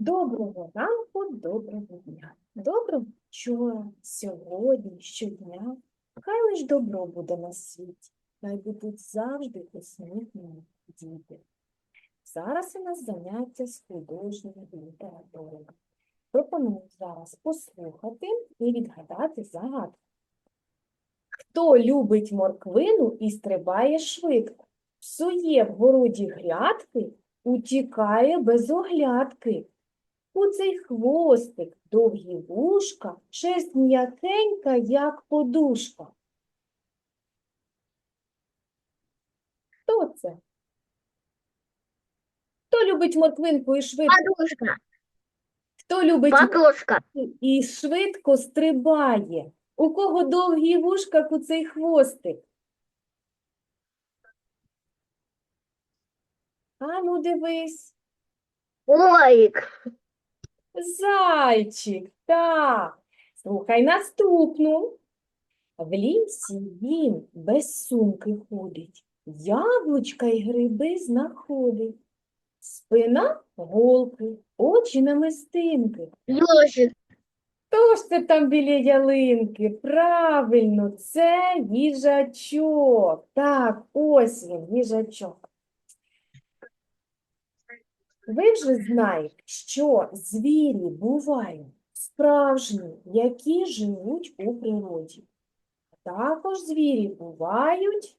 Доброго ранку, доброго дня. Доброго вчора, сьогодні, щодня. Хай лиш добро буде на світі, хай будуть завжди усміхнені діти. Зараз у нас заняття з художньої літератури. Пропоную зараз послухати і відгадати загадку. Хто любить морквину і стрибає швидко, псує в городі грядки, утікає без оглядки. Куций хвостик, довгі вушка, шерсть м'якенька, як подушка. Хто це? Хто любить морквинку і швидко? Подушка, Хто любить подушка, морквинку і швидко стрибає? У кого довгі вушка, куций хвостик? А ну дивись. лоик, Зайчик, так. Слухай наступну. В лісі він без сумки ходить, яблучка й гриби знаходить. Спина голки, очі намистинки. ежик, Хто ж це там біля ялинки? Правильно, це їжачок. Так, ось він, їжачок. Ви вже знаєте, що звірі бувають справжні, які живуть у природі. Також звірі бувають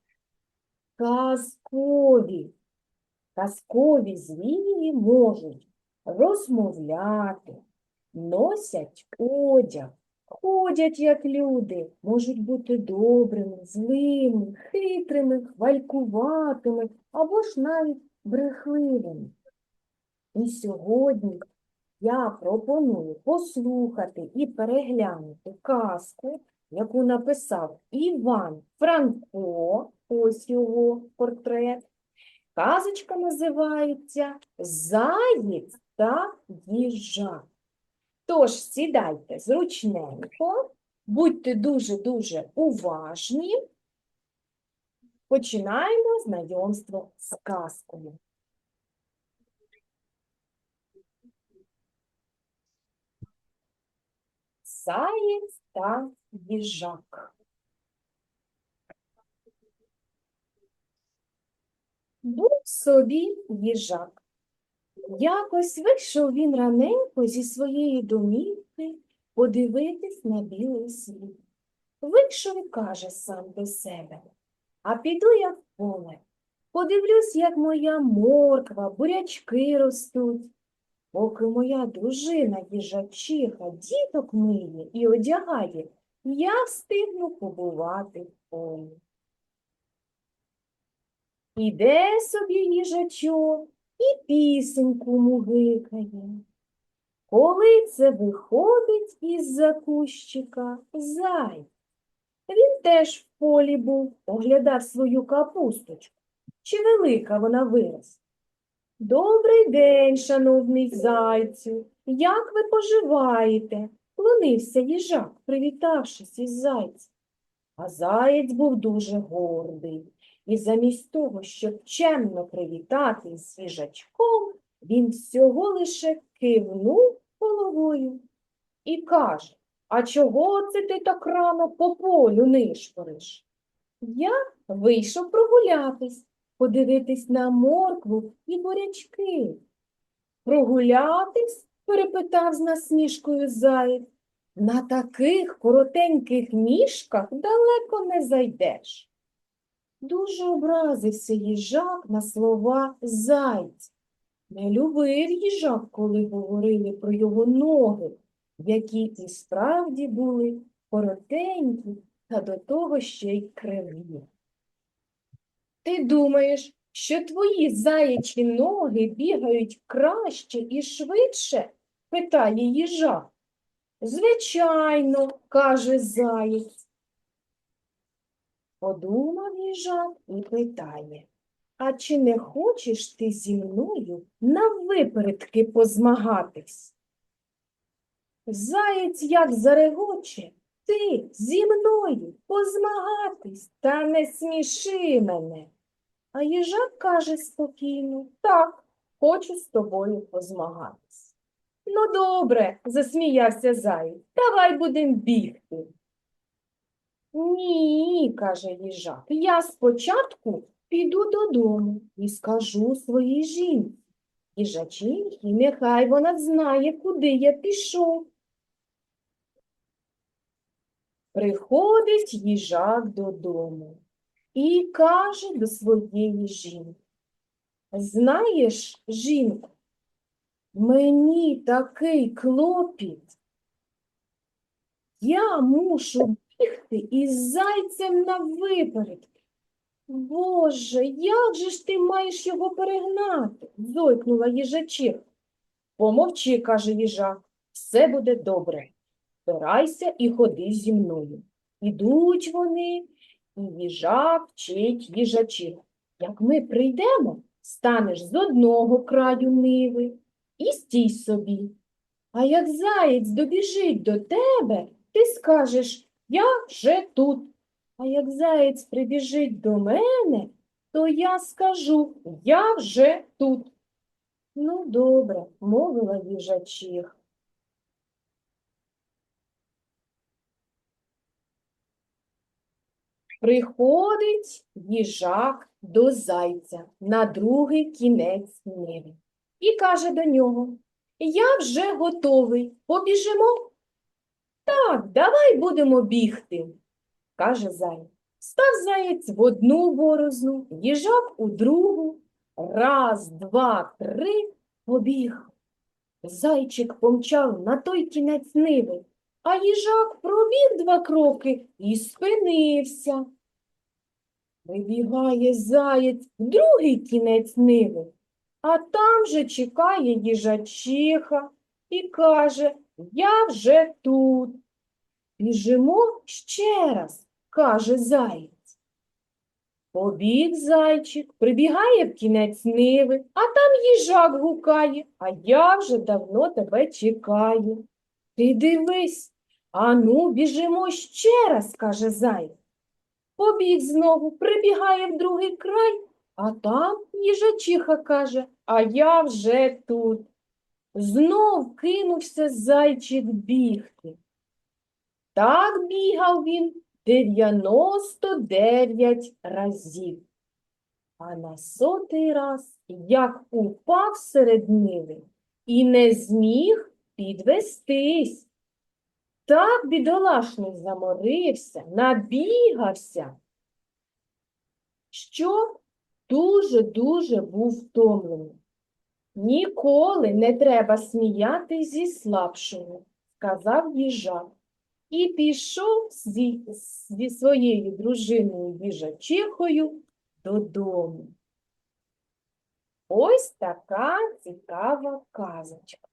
казкові. Казкові звірі можуть розмовляти, носять одяг, ходять як люди, можуть бути добрими, злими, хитрими, хвалькуватими або ж навіть брехливими. І сьогодні я пропоную послухати і переглянути казку, яку написав Іван Франко, ось його портрет. Казочка називається Заєць та їжак. Тож сідайте зручненько, будьте дуже-дуже уважні. Починаємо знайомство з казкою. Заєць та їжак. Був собі їжак. Якось вийшов він раненько зі своєї домівки подивитись на білий світ. Вийшов і каже сам до себе, а піду я в поле, подивлюсь, як моя морква, бурячки ростуть. Поки моя дружина їжачиха діток миє і одягає, я встигну побувати в полі. Іде собі їжачок і пісеньку мугикає. Коли це виходить із-за кущика зай. Він теж в полі був, оглядав свою капусточку. Чи велика вона виросла? Добрий день, шановний зайцю. Як ви поживаєте? Клонився їжак, привітавшись із зайцем. А заєць був дуже гордий. І замість того, щоб чемно привітати з їжачком, він всього лише кивнув головою і каже, а чого це ти так рано по полю нишпориш? Я вийшов прогулятись, подивитись на моркву і бурячки. Прогулятись? перепитав з насмішкою заєць. На таких коротеньких ніжках далеко не зайдеш. Дуже образився їжак на слова зайць. Не любив їжак, коли говорили про його ноги, які і справді були коротенькі та до того ще й криві. Ти думаєш, що твої заячі ноги бігають краще і швидше? питає їжак. Звичайно, каже заєць. Подумав їжак і питає, а чи не хочеш ти зі мною на випередки позмагатись? Заєць як зарегоче, ти зі мною позмагатись, та не сміши мене. А їжак каже спокійно, так, хочу з тобою позмагатись. Ну, добре, засміявся заєць. Давай будемо бігти. Ні, каже їжак, я спочатку піду додому і скажу своїй жінці. Їжачинці, нехай вона знає, куди я пішов. Приходить їжак додому і каже до своєї жінки. Знаєш, жінко, мені такий клопіт. Я мушу бігти із зайцем на випередки. Боже, як же ж ти маєш його перегнати? зойкнула їжачиха. Помовчи, каже їжак, все буде добре. Збирайся і ходи зі мною. Ідуть вони, і їжак вчить їжачиху. Як ми прийдемо, станеш з одного краю ниви і стій собі. А як заєць добіжить до тебе, ти скажеш Я вже тут. А як заєць прибіжить до мене, то я скажу Я вже тут. Ну, добре, мовила їжачиха. Приходить їжак до зайця на другий кінець ниви і каже до нього, я вже готовий, побіжимо? Так, давай будемо бігти, каже заєць. Став заєць в одну борозну, їжак у другу. Раз, два, три, побіг. Зайчик помчав на той кінець ниви, а їжак пробіг два кроки і спинився. Вибігає заєць в другий кінець ниви, а там же чекає їжачиха і каже, я вже тут. Біжимо ще раз, каже заєць. Побіг зайчик, прибігає в кінець ниви, а там їжак гукає, а я вже давно тебе чекаю. Ти дивись, ану, біжимо ще раз, каже заєць. Побіг знову, прибігає в другий край, а там їжачиха каже, а я вже тут. Знов кинувся зайчик бігти. Так бігав він 99 разів. А на сотий раз, як упав серед ниви і не зміг підвестись. Так бідолашний заморився, набігався, що дуже-дуже був втомлений. Ніколи не треба сміяти зі слабшого, сказав їжак. І пішов зі, зі своєю дружиною їжачихою додому. Ось така цікава казочка.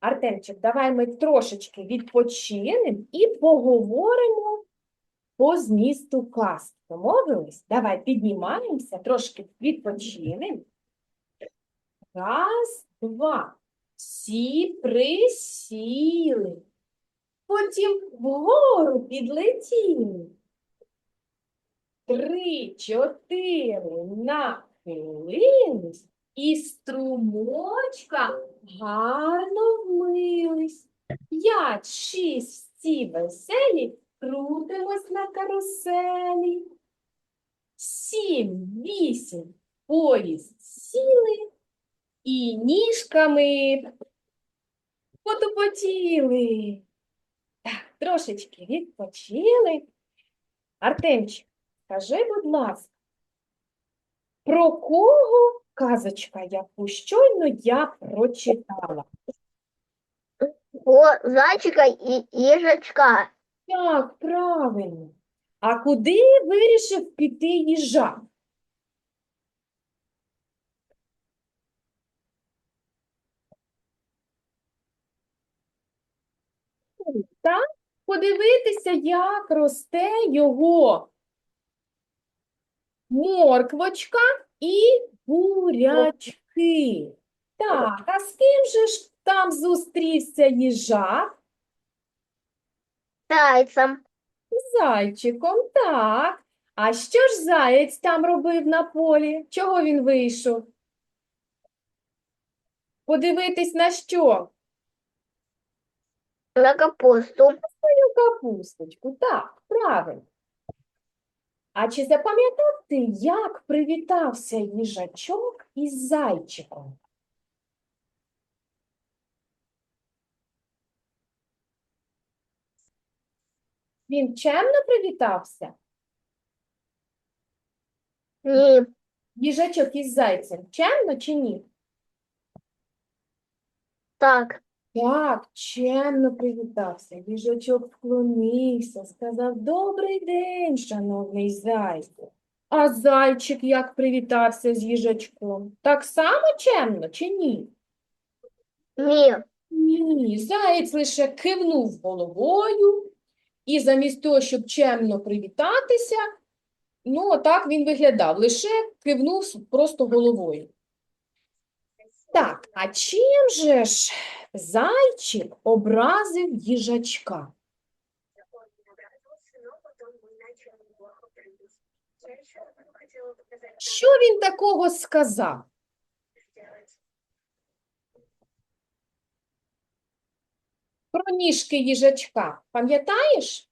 Артемчик, давай ми трошечки відпочинемо і поговоримо по змісту казки. Домовились? Давай піднімаємося, трошки відпочинемо. Раз, два. Всі присіли. Потім вгору підлетіли. Три, чотири нахилились і струмочка гарно вмились. П'ять, шість, всі веселі, крутимось на каруселі. Сім, вісім, поїзд сіли і ніжками потупотіли. Так, трошечки відпочили. Артемчик, скажи, будь ласка, про кого казочка, яку щойно я прочитала? О, зайчика і їжачка. Так, правильно. А куди вирішив піти їжак? Так, подивитися, як росте його морквочка і бурячки. Так, а з ким же ж там зустрівся їжак? Зайцем. З Зайчиком, так. А що ж заєць там робив на полі? Чого він вийшов? Подивитись на що? На капусту. Свою капусточку. Так, правильно. А чи запам'ятав ти, як привітався їжачок із зайчиком? Він чемно привітався? Ні. Їжачок із зайцем чемно чи ні? Так. Так, чемно привітався. Їжачок вклонився, сказав Добрий день, шановний зайчик. А зайчик як привітався з їжачком? Так само чемно чи ні? Ні. Ні, заєць лише кивнув головою, і замість того, щоб чемно привітатися, ну, так він виглядав, лише кивнув просто головою. Так, а чим же ж зайчик образив їжачка? Що він такого сказав? Про ніжки їжачка, пам'ятаєш?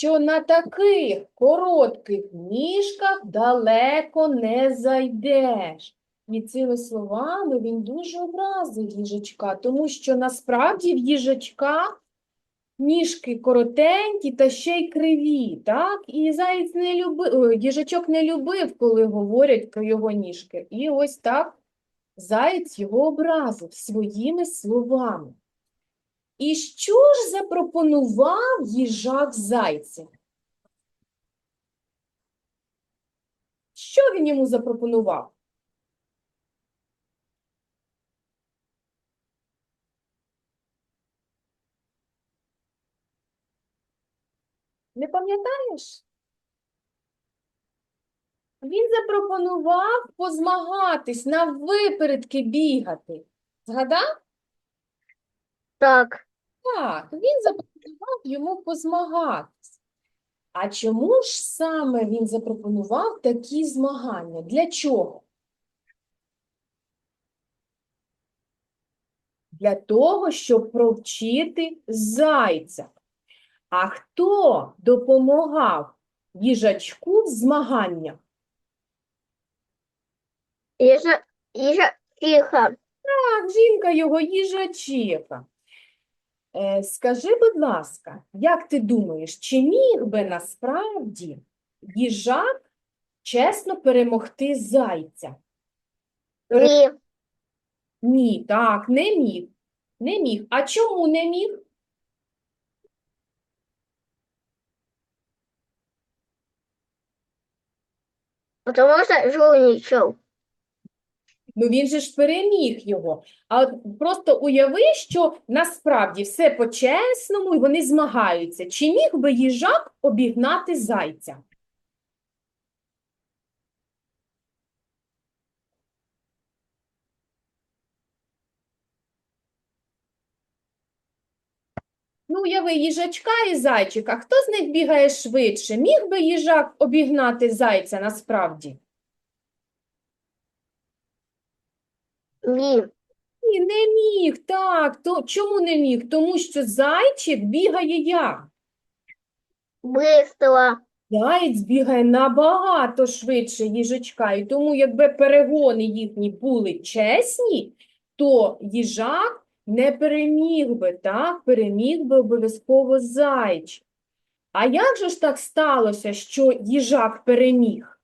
Що на таких коротких ніжках далеко не зайдеш. І цими словами він дуже образив їжачка, тому що насправді в їжачка ніжки коротенькі та ще й криві, так? І заєць не любив, їжачок не любив, коли говорять про його ніжки. І ось так Заєць його образив своїми словами. І що ж запропонував їжак зайцю? Що він йому запропонував? Не пам'ятаєш? Він запропонував позмагатись, на випередки бігати. Згадав? Так. Так, він запропонував йому позмагатись. А чому ж саме він запропонував такі змагання? Для чого? Для того, щоб провчити зайця. А хто допомагав їжачку в змаганнях? Їжа, їжа, тихо. Так, жінка його їжачиха. Е, скажи, будь ласка, як ти думаєш, чи міг би насправді їжак чесно перемогти зайця? Ні. Ні, так, не міг. Не міг. А чому не міг? Потому що жульничав. Ну він же ж переміг його. А от просто уяви, що насправді все по-чесному і вони змагаються. Чи міг би їжак обігнати зайця? Ну, уяви їжачка і зайчика. Хто з них бігає швидше? Міг би їжак обігнати зайця насправді? Ні. Ні, не міг, так. То, чому не міг? Тому що зайчик бігає як? Быстро. Заєць бігає набагато швидше їжачка, і тому якби перегони їхні були чесні, то їжак не переміг би, так? Переміг би обов'язково зайчик. А як же ж так сталося, що їжак переміг?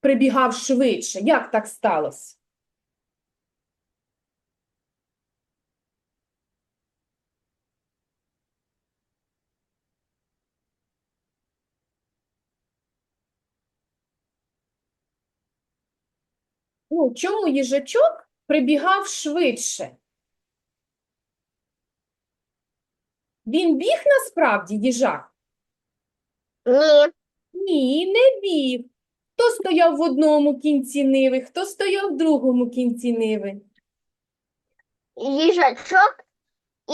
Прибігав швидше. Як так сталося? Чому їжачок прибігав швидше? Він біг насправді, їжак? Ні. Ні, не біг. Хто стояв в одному кінці ниви, хто стояв в другому кінці ниви? Їжачок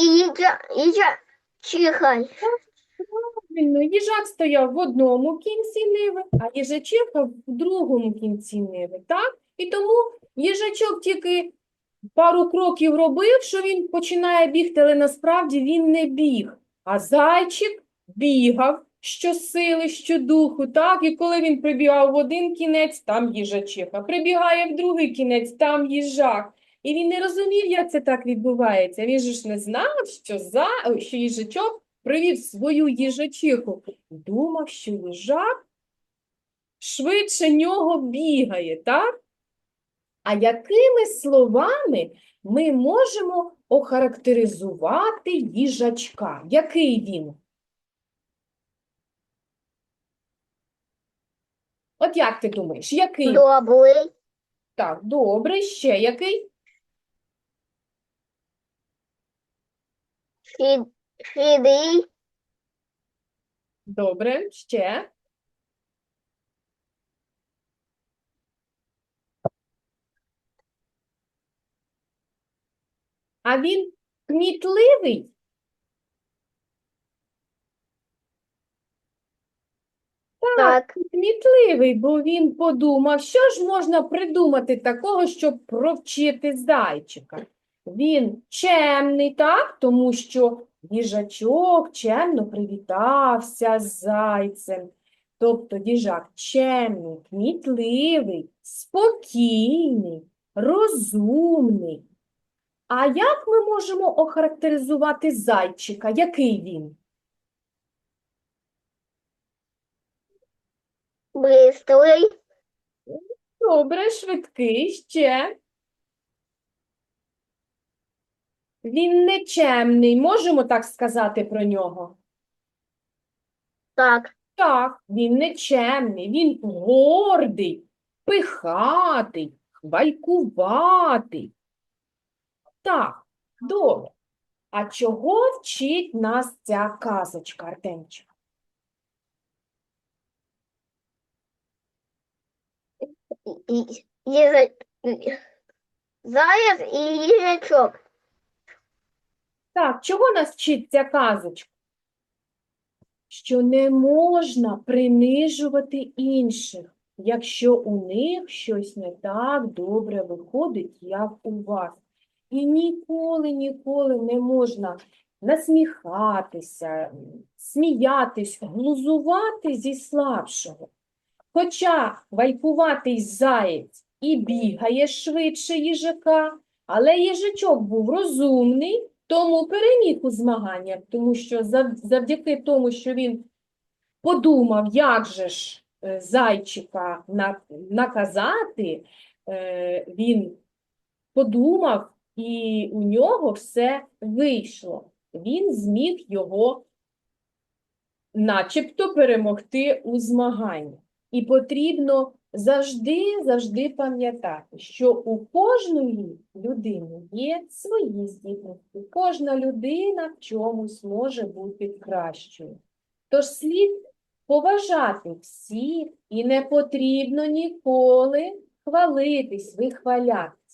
і їжа, їжа, чиха. Правильно, їжак стояв в одному кінці ниви, а їжачиха в другому кінці ниви, так? І тому їжачок тільки пару кроків робив, що він починає бігти, але насправді він не біг. А зайчик бігав щосили, щодуху, так? І коли він прибігав в один кінець, там їжачиха, прибігає в другий кінець, там їжак. І він не розумів, як це так відбувається. Він ж не знав, що, за... що їжачок привів свою їжачиху. Думав, що їжак швидше нього бігає, так? А якими словами ми можемо охарактеризувати їжачка? Який він? От як ти думаєш, який? Добрий. Так, добре, ще який? Хід, хитрий. Добре, ще. А він кмітливий? Так. Кмітливий, бо він подумав, що ж можна придумати такого, щоб провчити зайчика. Він чемний, так, тому що їжачок чемно привітався з зайцем. Тобто їжак чемний, кмітливий, спокійний, розумний. А як ми можемо охарактеризувати зайчика? Який він? Бистрий. Добре, швидкий, ще. Він нечемний, можемо так сказати про нього? Так. Так, він нечемний, він гордий, пихатий, хвалькуватий. Так, добре. А чого вчить нас ця казочка, Артемчик? Їжа, заяць і їжачок. Так, чого нас вчить ця казочка? Що не можна принижувати інших, якщо у них щось не так добре виходить, як у вас. І ніколи, ніколи не можна насміхатися, сміятись, глузувати зі слабшого. Хоча вайкуватий заєць і бігає швидше їжака, але їжачок був розумний, тому переміг у змаганнях, тому що завдяки тому, що він подумав, як же ж е, зайчика наказати, е, він подумав, і у нього все вийшло. Він зміг його начебто перемогти у змаганні. І потрібно завжди, завжди пам'ятати, що у кожної людини є свої здібності. Кожна людина в чомусь може бути кращою. Тож слід поважати всіх і не потрібно ніколи хвалитись, вихвалятись.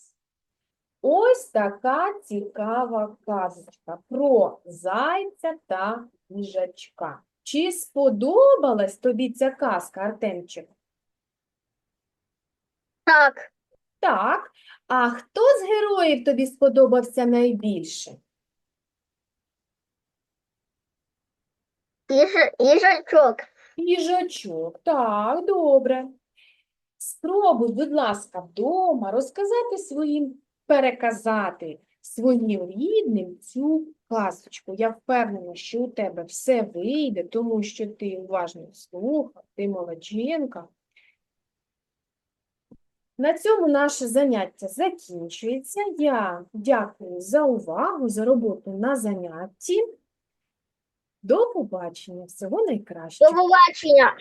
Ось така цікава казочка про зайця та їжачка. Чи сподобалась тобі ця казка, Артемчик? Так. Так. А хто з героїв тобі сподобався найбільше? Їжа, їжачок. Їжачок. Так, добре. Спробуй, будь ласка, вдома розказати своїм, переказати своїм рідним цю казочку. Я впевнена, що у тебе все вийде, тому що ти уважно слухав, ти молодчинка. На цьому наше заняття закінчується. Я дякую за увагу, за роботу на занятті. До побачення. Всього найкращого! До побачення.